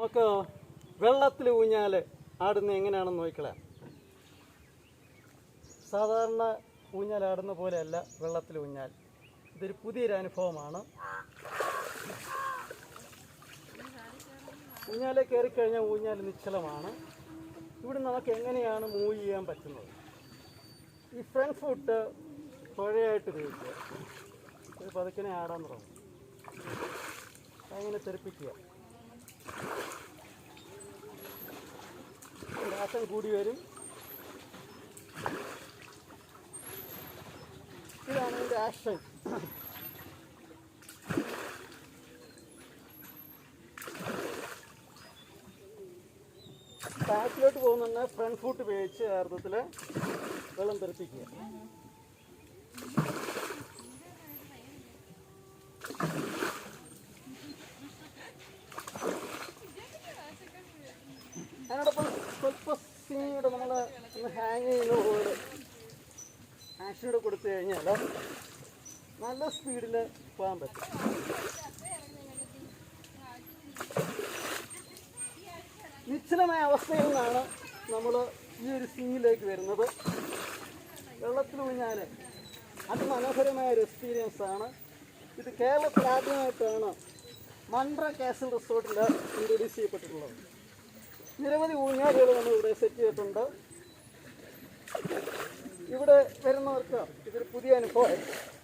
നമുക്ക് വെള്ളത്തിൽ ഊഞ്ഞാൽ ആടുന്ന എങ്ങനെയാണെന്ന് നോക്കിക്കളയാം സാധാരണ ഊഞ്ഞാൽ ആടുന്ന പോലെയല്ല വെള്ളത്തിൽ ഊഞ്ഞാൽ. ഇതൊരു പുതിയൊരു അനുഭവമാണ്. ഊഞ്ഞാലെ കയറിക്കഴിഞ്ഞാൽ ഊഞ്ഞാൽ നിശ്ചലമാണ്. ഇവിടെ നമുക്ക് എങ്ങനെയാണ് മൂവ് ചെയ്യാൻ പറ്റുന്നത്? ഈ ഫ്രണ്ട് ഫുട്ട് തുഴയായിട്ട് ഉപയോഗിക്കുക. ഒരു പതുക്കനെ ആടാൻ തുടങ്ങും. അങ്ങനെ തെറിപ്പിക്കുക. രാസം കൂടി വരും. ഇതാണ് ഇതിന്റെ ആക്ഷൻ ബാക്കിലോട്ട് പോകുന്ന ഫ്രണ്ട് ഫുട്ട് ഉപയോഗിച്ച് യഥാർത്ഥത്തിൽ വെള്ളം തെറിപ്പിക്കുക. അതിനോടൊപ്പം സ്വല്പ സ്പീഡ് നമ്മൾ ഒന്ന് ഹാങ് ചെയ്യുന്ന പോലെ ആക്ഷനോട് കൊടുത്തു കഴിഞ്ഞാൽ നല്ല സ്പീഡിൽ പോകാൻ പറ്റും. നിശ്ചലമായ അവസ്ഥയിൽ നിന്നാണ് നമ്മൾ ഈ ഒരു സീനിലേക്ക് വരുന്നത്. വെള്ളത്തിൽ ഊഞ്ഞാൽ അതിമനോഹരമായ ഒരു എക്സ്പീരിയൻസ് ആണ്. ഇത് കേരളത്തിൽ ആദ്യമായിട്ടാണ് മൺട്ര കാസൽ റിസോർട്ടിൽ ഇൻട്രൊഡ്യൂസ് ചെയ്യപ്പെട്ടിട്ടുള്ളത്. നിരവധി ഊഞ്ഞാലുകൾ നമ്മൾ ഇവിടെ സെറ്റ് ചെയ്തിട്ടുണ്ട്. ഇവിടെ വരുന്നവർക്ക് ഇതൊരു പുതിയ അനുഭവമായിരിക്കും.